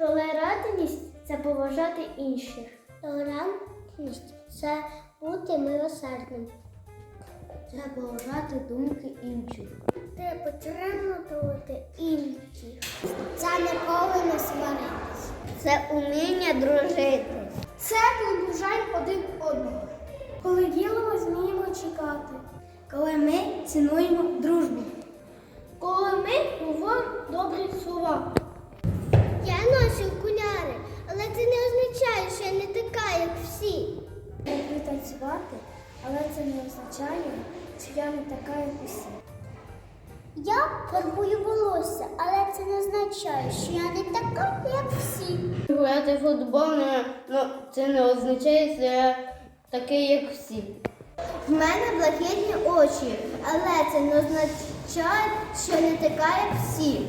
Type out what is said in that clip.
Толерантність це поважати інших. Толерантність це бути милосердним. Це поважати думки інших. Це підтримувати інших. Це ніколи не сваритись. Це уміння дружити. Це бажаємо один одного. Коли ділимо, зміємо чекати. Коли ми цінуємо дружбу. Коли ми говоримо добрі слова. Люблю танцювати, але це не означає, що я не така, як усі. Я фарбую волосся, але це не означає, що я не така, як всі. Гуляти футбол, ну, ну, це не означає, що я такий, як всі. В мене блакитні очі, але це не означає, що я не така, як всі.